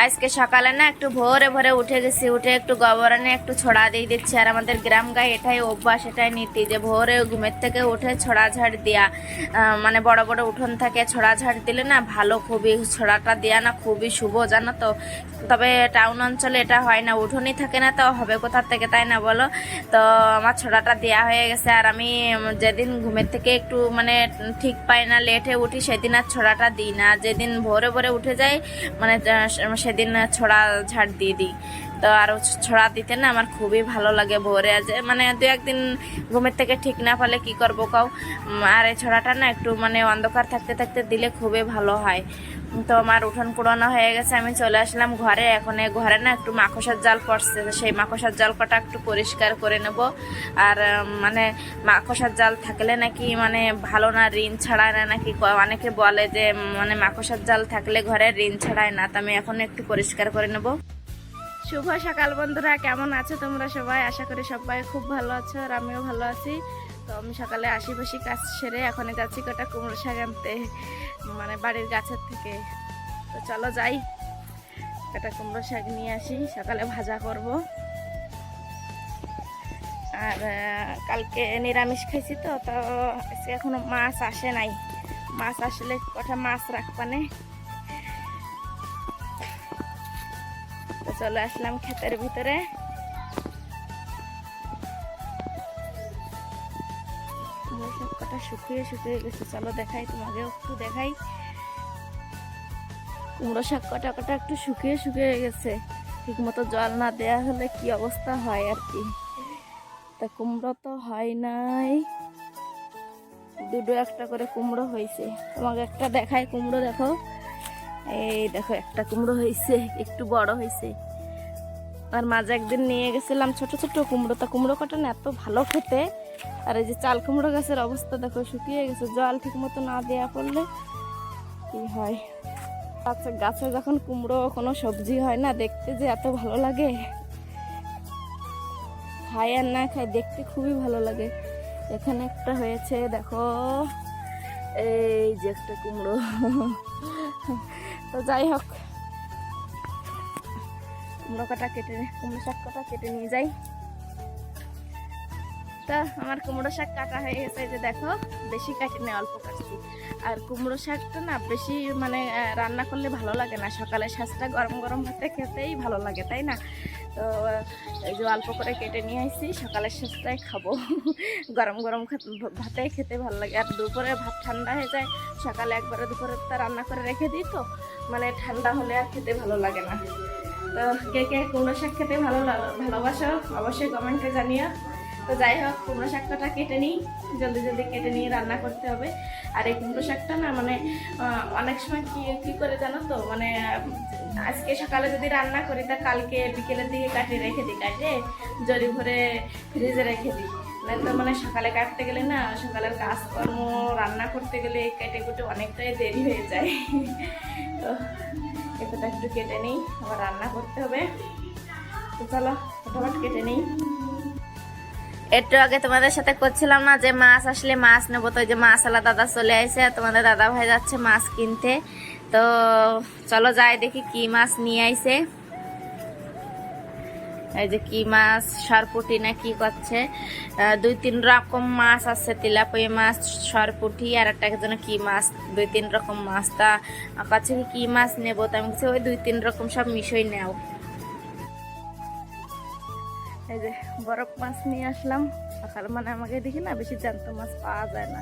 আজকে সকালে না একটু ভোরে ভোরে উঠে গেছি, উঠে একটু গোবরানে একটু ছড়া দিয়ে দিচ্ছি। আর আমাদের গ্রাম গায়ে এটাই অভ্যাস, এটাই নীতি যে ভোরে ঘুমের থেকে উঠে ছড়া ঝাড় দেওয়া মানে বড় বড় উঠোন থাকে, ছড়া ঝাড় দিলে না ভালো খুবই, ছড়াটা দেওয়া না খুবই শুভ জানো তো। তবে টাউন অঞ্চলে এটা হয় না, উঠোনই থাকে না তো, হবে কোথা থেকে তাই না বলো? তো আমার ছড়াটা দেওয়া হয়ে গেছে, আর আমি যেদিন ঘুমের থেকে একটু মানে ঠিক পাই না লেটে উঠি, সেদিন আর ছড়াটা দিই না। যেদিন ভোরে ভোরে উঠে যাই মানে সেদিন ছড়া ঝাড় দিয়ে দিই। তো আর ছড়া দিতে না আমার খুবই ভালো লাগে ভোরে আজ। মানে দু একদিন ঘুমের থেকে ঠিক না পালে কি করব কাউ আর এই ছড়াটা না একটু মানে অন্ধকার থাকতে থাকতে দিলে খুবই ভালো হয়। তো আমার উঠোন পুরোনো হয়ে গেছে, আমি চলে আসলাম ঘরে। এখন ঘরে না একটু মাকসার জাল পড়ছে সেই মাকসার জাল কটা একটু পরিষ্কার করে নেব। আর মানে মাকসার জাল থাকলে নাকি মানে ভালো না, ঋণ ছাড়ায় না নাকি অনেকে বলে যে মানে মাকসার জাল থাকলে ঘরে ঋণ ছাড়ায় না। তো আমি এখন একটু পরিষ্কার করে নেব। শুভ সকাল বন্ধুরা, কেমন আছো তোমরা সবাই? আশা করি সবাই খুব ভালো আছো আর আমিও ভালো আছি। তো আমি সকালে আশিপাশি কাজ সেরে এখন যাচ্ছি কটা কুমড়ো শাক আনতে মানে বাড়ির গাছের থেকে। তো চলো যাই কটা কুমড়ো শাক নিয়ে আসি, সকালে ভাজা করব। আর কালকে নিরামিষ খাইছি তো তো এখনও মাছ আসে নাই। মাছ আসলে কটা মাছ রাখবানে? চলে আসলাম ক্ষেতের ভিতরে। কটা শুকিয়ে শুকিয়ে গেছে। চলো দেখাই, তোমাকেও একটু দেখাই। কুমড়ো শাক কটা কটা একটু শুকিয়ে শুকিয়ে গেছে। ঠিক মতো জল না দেয়া হলে কি অবস্থা হয় আর কি। তা কুমড়ো তো হয় নাই। দুটো একটা করে কুমড়ো হয়েছে। তোমাকে একটা দেখায় কুমড়ো দেখো। এই দেখো, একটা কুমড়ো হয়েছে, একটু বড় হয়েছে। আর মাঝে একদিন নিয়ে গেছিলাম ছোট ছোট কুমড়ো। তা কুমড়ো কটা না এত ভালো খেতে। আর এই যে চাল কুমড়ো গাছের অবস্থা দেখো, শুকিয়ে গেছে। জল ঠিক মতো না দেওয়া পড়লে কি হয়? আচ্ছা গাছে যখন কুমড়ো, কোনো সবজি হয় না, দেখতে যে এত ভালো লাগে। খাই আর না খাই, দেখতে খুবই ভালো লাগে। এখানে একটা হয়েছে, দেখো, এই যে একটা কুমড়ো। তো যাই হোক কুমড়ো কাটা কেটে কুমড়ো শাক কাটা কেটে নিয়ে যাই। তা আমার কুমড়ো শাক কাটা হয়ে গেছে যে দেখো, বেশি কাটিনি অল্প কাটছি আর কুমড়ো শাকটা না বেশি মানে রান্না করলে ভালো লাগে না। সকালে শাকটা গরম গরম ভাতে খেতেই ভালো লাগে, তাই না? তো, এই যে অল্প করে কেটে নিয়ে আসছি সকালের শাকটাই খাব। গরম গরম ভাতেই খেতে ভালো লাগে। আর দুপুরে ভাত ঠান্ডা হয়ে যায়, সকালে একবারে দুপুরে তা রান্না করে রেখে দিই তো মানে ঠান্ডা হলে আর খেতে ভালো লাগে না। তো কে কে কুমড়ো শাক খেতে ভালো ভালোবাসো অবশ্যই কমেন্টে জানিও। তো যাই হোক, কুমড়ো শাকটা কেটে নিই, জলদি জলদি কেটে নিয়ে রান্না করতে হবে। আর এই কুমড়ো শাকটা না মানে অনেক সময় কি কি করে জানো তো? মানে আজকে সকালে যদি রান্না করি, তা কালকে বিকেলের দিকে কাটিয়ে রেখে দিই কাটে জরি ভরে ফ্রিজে রেখে দিই। তো মানে সকালে কাটতে গেলে না, সকালের কাজকর্ম, রান্না করতে গেলে কেটে কুটে অনেকটাই দেরি হয়ে যায়। তো এতটা একটু কেটে নিই, আবার রান্না করতে হবে। তো চলো, ফটাফট কেটে নিই। একটু আগে তোমাদের সাথে করছিলাম না যে মাছ আসলে মাছ নেব, তো যে মাছ আলা দাদা চলে আসে তোমাদের দাদা ভাই যাচ্ছে মাছ কিনতে। তো চলো যাই দেখি কি মাছ নিয়ে আইছে। এই যে কি মাছ, সরপুটি না কি করছে? দুই তিন রকম মাছ আছে তেলাপিয়া মাছ, সরপুটি, আর একটা যেন কি মাছ, দুই তিন রকম মাছ। তা কাছে কি মাছ নেব? তো আমি ওই দুই তিন রকম সব মিশই নেও। এই যে বরফ মাছ নিয়ে আসলাম। সকাল মানে আমাকে দেখি না বেশি জ্যান্ত মাছ পাওয়া যায় না।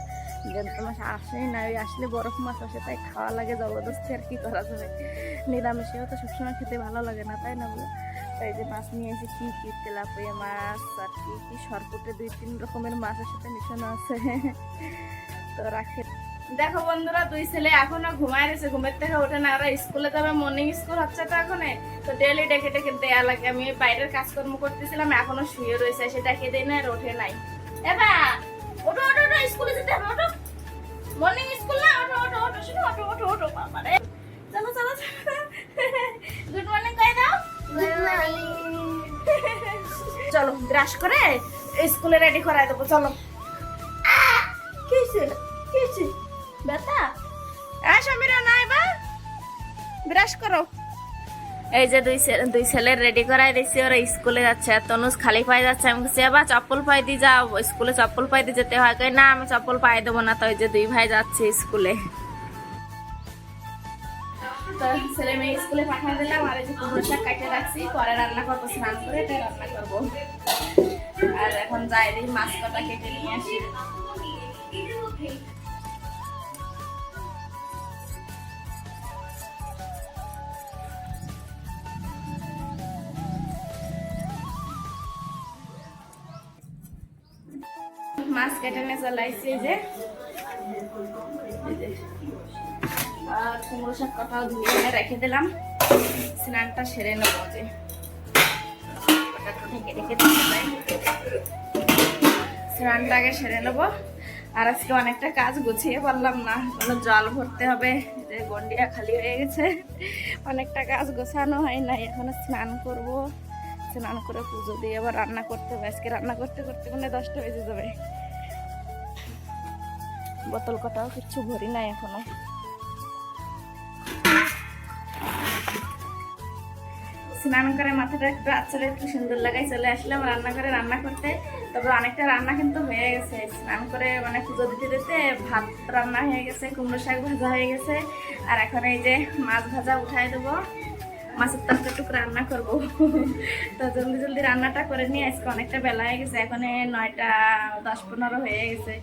জ্যান্ত মাছ আসেই না, ওই আসলে বরফ মাছ আসে, তাই খাওয়া লাগে, জবরদস্তি আর কি করা যাবে নিরামিষেও তো সবসময় খেতে ভালো লাগে না, তাই না বলো? তাই যে মাছ নিয়ে এসে কি তেলাপিয়া মাছ, আর কি কি সরপুটে দুই তিন রকমের মাছের সাথে মিশানো আছে। তো রাখে। দেখো বন্ধুরা, দুই ছেলে এখনও ঘুমায় রয়েছে। ঘুমের থেকে ওঠে না ওরা স্কুলে যাবে মর্নিং স্কুল হচ্ছে তো এখন। তো ডেলি ডেকে ডেকে দেয়া লাগে। আমি বাইরের কাজকর্ম করতেছিলাম, এখনও শুয়ে রয়েছে, সে ডেকে দেয় না, আর ওঠে নাই। এবা ওঠো স্কুলে যেতে হবে মর্নিং স্কুল না চলো চলো। গুড মর্নিং চলো ব্রাশ করে স্কুলে রেডি করাই দেবো চলো। আহ! কি হয়েছে? কি হয়েছে? ব্যথা? আয় সমীরা নাই বা? ব্রাশ করো। এই যে দুই দুই ছেলে রেডি করাই দিচ্ছি ওরা স্কুলে যাচ্ছে। তনুজ খালি পায়ে যাচ্ছে আমি বলছি আবার চপ্পল পায়ে দিয়ে যাও। স্কুলে চপ্পল পায়ে দিয়ে যেতে হয়। না আমি চপ্পল পায়ে দেবো না। তো ওই যে দুই ভাই যাচ্ছে স্কুলে। ছেলে মেয়ে স্কুলে পাঠিয়ে দিলাম, আর এই যে কাটে রাখছি, পরে রান্না করব, স্নান করে এটা রান্না করব। আর এখন যাই দেখি মাছ কটা কেটে নিয়ে আসি। মাছ কেটে নিয়ে চলে যে। কুমড়ো শাক কটাও ধুয়ে রেখে দিলাম। স্নানটা সেরে নেব যে। ঢেকে স্নানটা আগে সেরে নেব। আর আজকে অনেকটা কাজ গুছিয়ে পারলাম না কোনো জল ভরতে হবে যে গন্ডিয়া খালি হয়ে গেছে। অনেকটা কাজ গোছানো হয় নাই, এখনও স্নান করব। স্নান করে পুজো দিয়ে আবার রান্না করতে হবে। আজকে রান্না করতে করতে মানে দশটা বেজে যাবে। বোতল কটাও কিচ্ছু ভরি নাই এখনও। স্নান করে মাথাটা একটু আচ্ছালে একটু সুন্দর লাগাই চলে আসলাম রান্না করে রান্না করতে। তবে অনেকটা রান্না কিন্তু হয়ে গেছে। স্নান করে মানে পুজো দিতে দিতে ভাত রান্না হয়ে গেছে, কুমড়ো শাক ভাজা হয়ে গেছে। আর এখন এই যে মাছ ভাজা উঠাই দেবো। মাছের তরকারি টুকু রান্না করব। তো জলদি জলদি রান্নাটা করে নিয়ে আজকে অনেকটা বেলা হয়ে গেছে। এখন নয়টা দশ পনেরো হয়ে গেছে।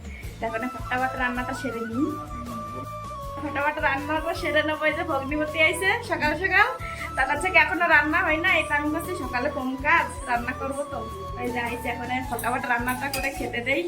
এখন ফটাফট রান্নাটা সেরে নিই। ফটাফট রান্নাটা সেরে নেব। যে ভগ্নিপতি আইসে সকাল সকাল। তার থেকে এখনও রান্না হয় না? এটা আমি বলছি সকালে কম কাজ? রান্না করব তো। এই যে এখন ফটাফট রান্নাটা করে খেতে দেই।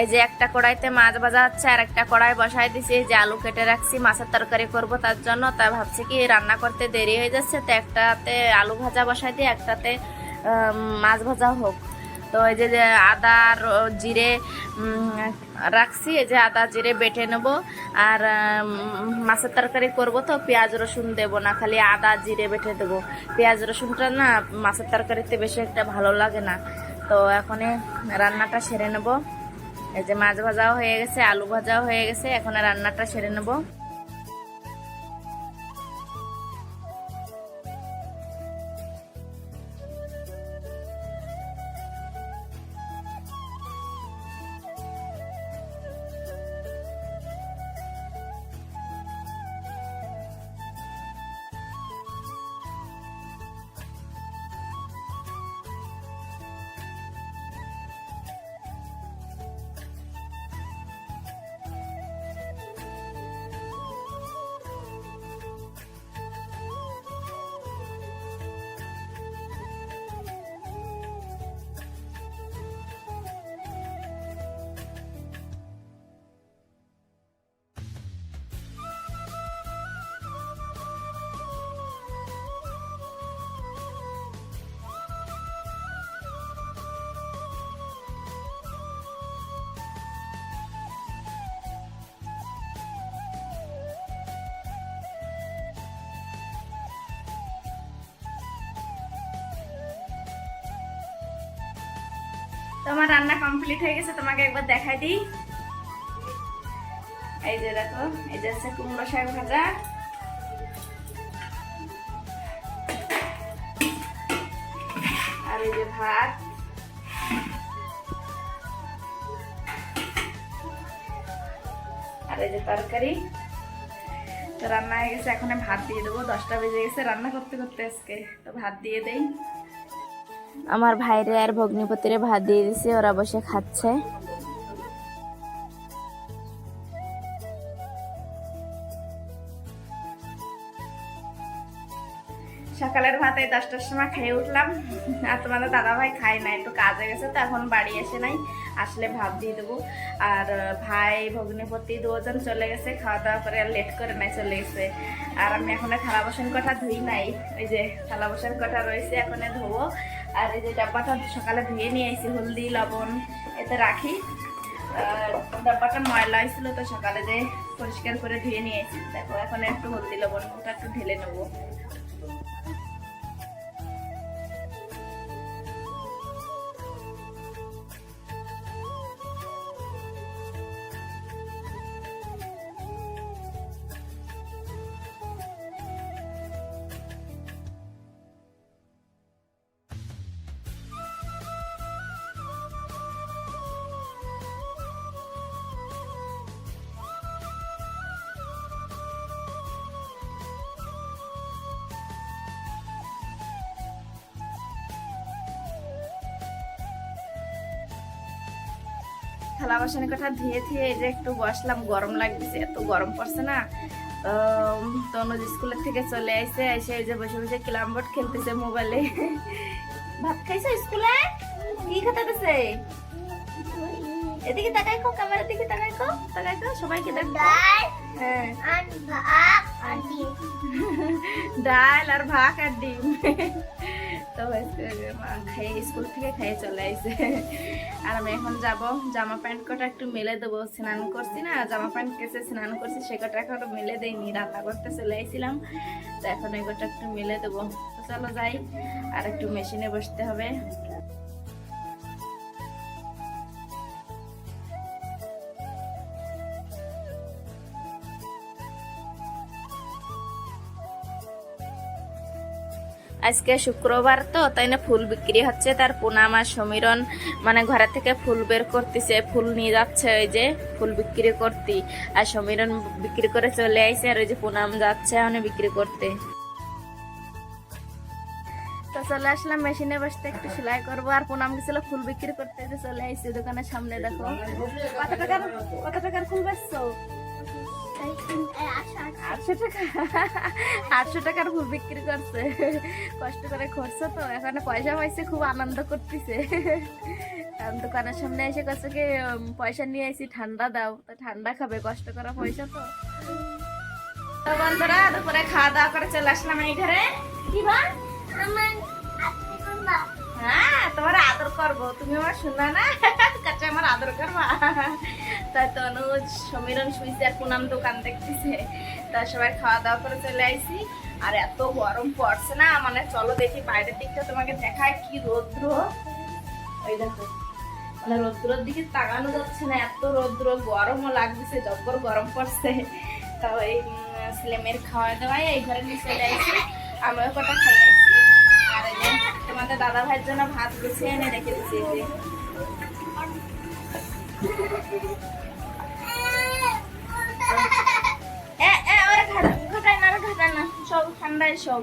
এই যে একটা কড়াইতে মাছ ভাজা হচ্ছে আর একটা কড়াই বসাই দিছি, এই যে আলু কেটে রাখছি, মাছের তরকারি করব তার জন্য। তাই ভাবছি কি রান্না করতে দেরি হয়ে যাচ্ছে, তো একটাতে আলু ভাজা বসাই দিই, একটাতে মাছ ভাজা হোক। তো এই যে আদা জিরে রাখছি, এই যে আদা, জিরে বেটে নেব। আর মাছের তরকারি করব তো, পেঁয়াজ, রসুন দেব না, খালি আদা, জিরে বেটে দেবো। পেঁয়াজ, রসুনটা না মাছের তরকারিতে বেশি একটা ভালো লাগে না। তো এখন রান্নাটা সেরে নেব। এই যে মাছ ভাজাও হয়ে গেছে আলু ভাজাও হয়ে গেছে এখন রান্নাটা সেরে নেব। তোমার রান্না কমপ্লিট হয়ে গেছে, তোমাকে একবার দেখাই দিই। এই যে দেখো, এই যে হচ্ছে কুমড়ো শাক ভাজা। আর এই যে ভাত। আর এই যে তরকারি। তো রান্না হয়ে গেছে, এখন ভাত দিয়ে দেবো। দশটা বেজে গেছে রান্না করতে করতে আজকে। তো ভাত দিয়ে দেই। আমার ভাইরে আর ভগ্নিপতিরে ভাত দিয়ে দিছি, ওরা বসে খাচ্ছে। সকালের ভাতে দশটার সময় খেয়ে উঠলাম। আর তোমাদের দাদা ভাই খায় না একটু কাজে গেছে তো, এখন বাড়ি এসে নাই। আসলে ভাত দিয়ে দেবো। আর ভাই, ভগ্নিপতি দুজন চলে গেছে খাওয়া দাওয়া করে আর লেট করে নাই চলে গেছে। আর আমি এখন থালা বাসন কটা ধুই নাই। ওই যে থালা বাসন কটা রয়েছে, এখন ধোবো। আর এই যে ডাব্বাটা সকালে ধুয়ে নিয়ে আসি হলদি, লবণ, এতে রাখি। ডাব্বাটা ময়লা হয়েছিল তো সকালে যে পরিষ্কার করে ধুয়ে নিয়ে আসি দেখো এখন একটু হলদি লবণটা একটু ঢেলে নেব। থালা বাসন কটা ধুয়ে ধুয়ে এই যে একটু বসলাম গরম লাগতেছে এত গরম পড়ছে না। তো তনুজ স্কুলের থেকে চলে আসছে এসে এই যে বসে বসে ক্লাম বোর্ড খেলতেছে মোবাইলে ভাত খাইছো স্কুলে? কি খেতে দিছে এদিকে তাকাই কো ক্যামেরার দিকে তাকাই কো তাকাই কো সবাইকে দেখ। হ্যাঁ। ডাল আর ভাত আর ডিম। তো খাইয়ে স্কুল থেকে খাইয়ে চলে আসছে আর আমি এখন যাব, জামা প্যান্ট কটা একটু মেলে দেবো। স্নান করছি না, জামা প্যান্ট কেসে স্নান করছি, সে কটা এখন মেলে দেয়নি রান্না করতে চলে আসছিলাম তো এখন এই কটা একটু মেলে দেবো। চলো যাই, আর একটু মেশিনে বসতে হবে। আজকে শুক্রবার তো, তাই না ফুল বিক্রি হচ্ছে। তার পুনাম আর সমীরণ মানে ঘরে থেকে ফুল বের করতেছে, ফুল নিয়ে যাচ্ছে ওই যে, ফুল বিক্রি করতে। আর সমীরণ বিক্রি করে চলে আইছে আর ওই যে পুনাম যাচ্ছে ওখানে বিক্রি করতে। তো চলে আসলাম, মেশিনে বসতে একটু সেলাই করব। আর পুনাম গেছিল ফুল বিক্রি করতে চলে আইছে দোকানের সামনে, দেখো। কত টাকার কত টাকার ফুল বেচছো? আটশো টাকা আটশো টাকার ফুল বিক্রি করছে। কষ্ট করে করছে তো, এখানে পয়সা পাইছে, খুব আনন্দ করতেছে। দোকানের সামনে এসে কাছে কি পয়সা নিয়ে আসি ঠান্ডা দাও। তো ঠান্ডা খাবে, কষ্ট করা পয়সা তো। বন্ধুরা, দুপুরে খাওয়া দাওয়া করে চলে আসলাম এই ঘরে কি বা হ্যাঁ তোমার আদর করব। তুমি আমার শুনলা না? কাছে আমার আদর করবা। তাই তো অনুজ সমীরণ শুইছে আর পুনাম দোকান দেখতেছে। তা সবাই খাওয়া দাওয়া করে চলে আইছি। আর এত গরম পড়ছে না মানে চলো দেখি বাইরের দিকটা তোমাকে দেখায় কি রৌদ্র। ওই দেখো মানে রৌদ্রের দিকে তাকানো যাচ্ছে না এত রৌদ্র গরমও লাগতেছে জব্বর গরম পড়ছে। তা ওই উম, ছেলেমেয়ের খাওয়া দাওয়ায় এই ঘরে নিয়ে চলে আইছি। আমিও কটা খাই তোমাদের দাদা ভাইয়ের জন্য ভাত গুছিয়ে এনে রেখে দিচ্ছি সব ঠান্ডায় সব।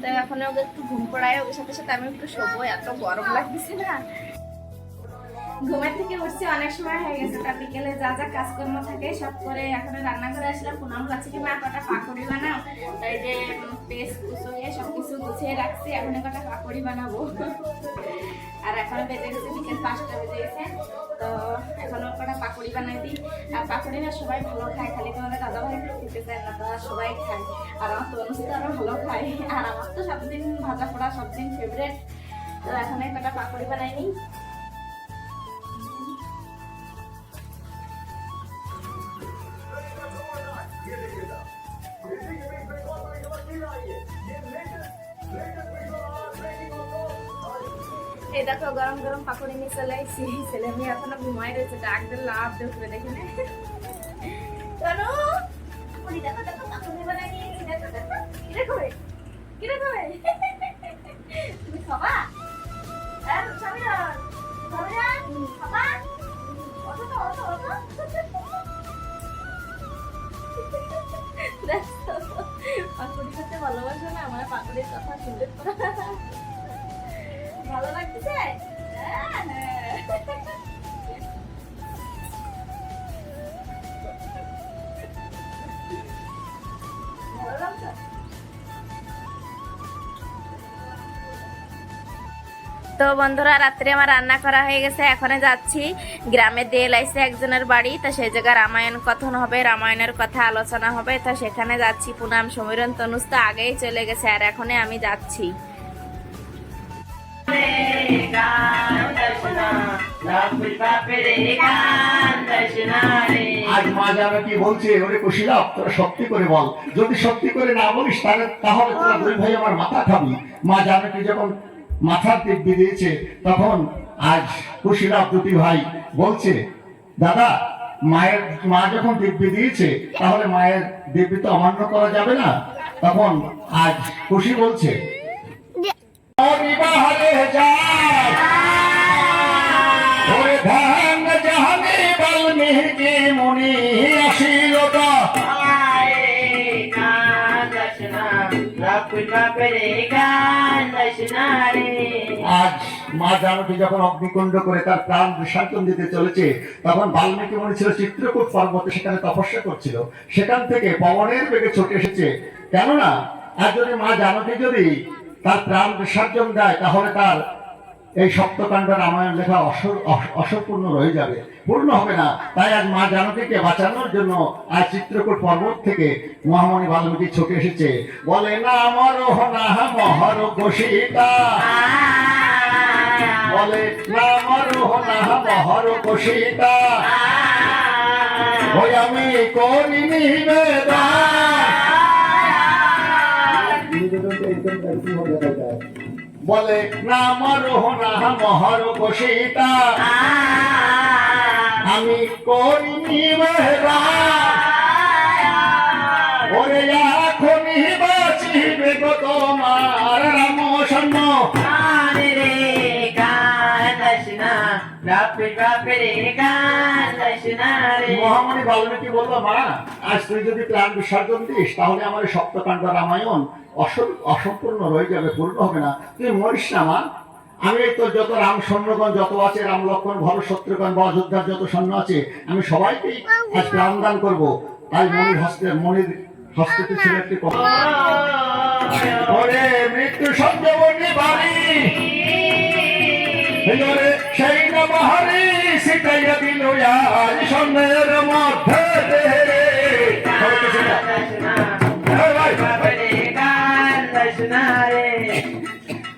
তো এখন ওকে একটু ঘুম পড়ায়, ওর সাথে সাথে আমি একটু শোবো, এত গরম লাগতেছে না। ঘুমের থেকে উঠছি, অনেক সময় হয়ে গেছে তার বিকেলে যা যা কাজকর্ম থাকে, সব করে এখন রান্না করে আসলাম, পুনাম কাছে কি, মা, কটা পাকড়ি বানাও? তাই যে পেস্ট কুচুয়ে সব কিছু গুছিয়ে রাখছি, এখন কটা পাকড়ি বানাবো। আর এখন বেজে গেছে বিকেল পাঁচটা বেজে গেছে, তো এখন কটা পাকড়ি বানাই দিই। আর পাকড়ি না সবাই ভালো খায়, খালি তো তোমাদের দাদা ভাই খেতে চায় না, তারা সবাই খায়। আর আমার তো অনুষ্ঠিত আরও ভালো খায়। আর আমার তো সবদিন ভাজা পোড়া সবদিন ফেভারেট তো এখন কটা পাকড়ি বানাই নিই পাকড়ি নিয়ে চলে আসছি ছেলে মেয়ে এখনও ঘুমাই রয়েছে, ডাক দিল লাভ দেখবে উঠবে দেখি না। চলো দেখো কিরে করে কিরে করে তো বন্ধুরা, রাত্রে আমার রান্না করা হয়ে গেছে। এখনে যাচ্ছি। গ্রামে দিয়ে লাইছে একজনের বাড়ি। তো সেই জায়গায় রামায়ণ কথন হবে, রামায়ণের কথা আলোচনা হবে। তো সেখানে যাচ্ছি। পুনাম, সমীরণ, তনুজ তো আগেই চলে গেছে আর এখনে আমি যাচ্ছি। আজ মা জানো কি বলছে, ওরে কুশিলাভ তোরা সত্যি করে বল। যদি সত্যি করে না বলিস, তাহলে তোরা দুই ভাই আমার মাথা খাবি। মা জানকি যখন মাথার দিব্যি দিয়েছে। তখন আজ কুশিলাভ দুটি ভাই বলছে, দাদা, মায়ের, মা যখন দিব্যি দিয়েছে, তাহলে মায়ের দিব্যি তো অমান্য করা যাবে না। তখন আজ খুশি বলছে মুনি আজ মা জানকী যখন অগ্নিকুণ্ড করে তার প্রাণ বিসর্জন দিতে চলেছে, তখন বাল্মীকি মনে ছিল চিত্রকূট পর্বতে সেখানে তপস্যা করছিল। সেখান থেকে পবনের বেগে ছুটে এসেছে। কেননা আর যদি মা জানকী যদি তার প্রাণ বিসর্জন দেয়, তাহলে তার এই সপ্তকাণ্ড রামায়ণ লেখা অস- অস- অসম্পূর্ণ রয়ে যাবে। পূর্ণ হবে না। তাই আজ মা জানকীকে বাঁচানোর জন্য আজ চিত্রকূট পর্বত থেকে মহামণি বাল্মীকি ছুটে এসেছে। বলে না না মহর ঘোষিতা। বলে না না মহর ঘোষিতা। ওই আমি করি নিবেদন। বলে না মরহ না মহর বসিতা। আমি করিনি মেহরা। ওরে এখনই মহামণি বাল্মীকি বলল রামায়ণ অসম্পূর্ণ রয়ে যাবে, পূর্ণ হবে না। তুই মরিস না আমি তোর যত রাম সৈন্যগণ যত আছে, রাম লক্ষ্মণ ভর শত্রুগণ বা অযোধ্যার যত সৈন্য আছে, আমি সবাইকেই আজ প্রাণদান করব। তাই মনির হস্তে মনির হস্তে ছিল একটি কথা মৃত্যু সঞ্জীবনী বাড়ি সেই নবহারি। সিটাইয়া দিল আজ মধ্যে।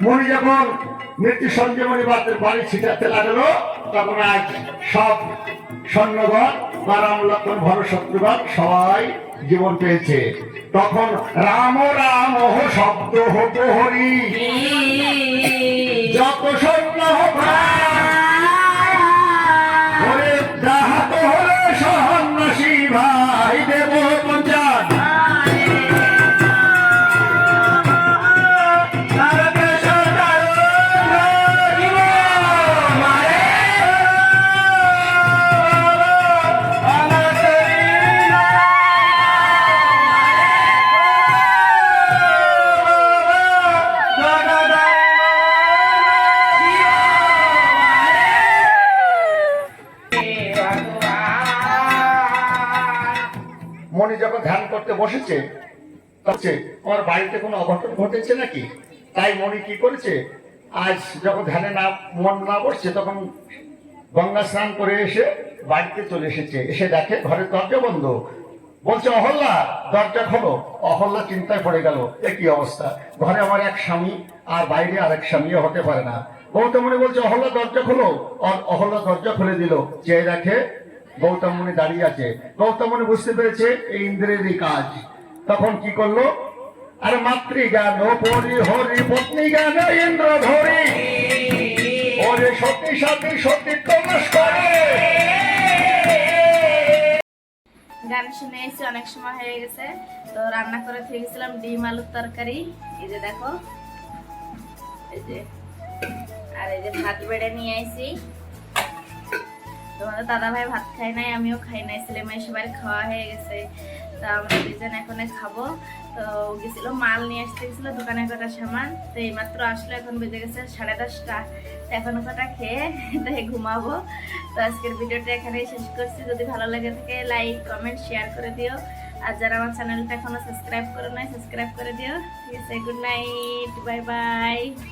মনি যখন মৃত্যু সঞ্জীবনী বাদের বাড়ি ছিটাতে লাগল তখন আজ সব সৈন্যগণ বা রাম ভর শত্রুগণ সবাই জীবন পেয়েছে তখন রাম রাম শব্দ হতো হরি যত সৈন্য ওরে ভাই দেব পঞ্চান করেছে? আজ যখন ধ্যানে না, মন না বসছে, তখন গঙ্গা স্নান করে এসে বাড়িতে চলে এসেছে। এসে দেখে ঘরের দরজা বন্ধ। বলছে অহল্লা দরজা খোলো। অহল্লা চিন্তায় পড়ে গেল, এ কি অবস্থা? ঘরে আমার এক স্বামী, আর বাইরে আরেক স্বামীও হতে পারে না। গৌতমণি বলছে অহল্লা দরজা খোলো। অ- অহল্লা দরজা খুলে দিল। চেয়ে দেখে গৌতমণি দাঁড়িয়ে আছে। গৌতমণি বুঝতে পেরেছে, এই ইন্দ্রেরই কাজ। তখন কি করল? আরে মাতৃ জ্ঞান পরি হরি, পত্নী জ্ঞান ইন্দ্র ধরি। ওরে সতী সাথী সতীত্ব নাশ করে। গান শুনে এসে অনেক সময় হয়ে গেছে। তো রান্না করে থেকে গেছিলাম ডিম আলুর তরকারি। এই যে দেখো। এই যে। আর এই যে ভাত বেড়ে নিয়ে আইছি। তোমাদের দাদা ভাই ভাত খাই নাই, আমিও খাই নাই ছেলে মেয়ে সবাই খাওয়া হয়ে গেছে। তো আমরা দুজন এখন খাব। তো গেছিল, মাল নিয়ে আসতে গেছিল, দোকানে কটা সামান। তো এইমাত্র আসলো, এখন বেজে গেছে সাড়ে দশটা। এখন কটা খেয়ে তাই ঘুমাবো। তো আজকের ভিডিওটা এখানেই শেষ করছি। যদি ভালো লাগে থাকে, লাইক, কমেন্ট, শেয়ার করে দিও। আর যারা আমার চ্যানেলটা এখনও সাবস্ক্রাইব করে নাই, সাবস্ক্রাইব করে দিও। ঠিক আছে, গুড নাইট, বাই বাই।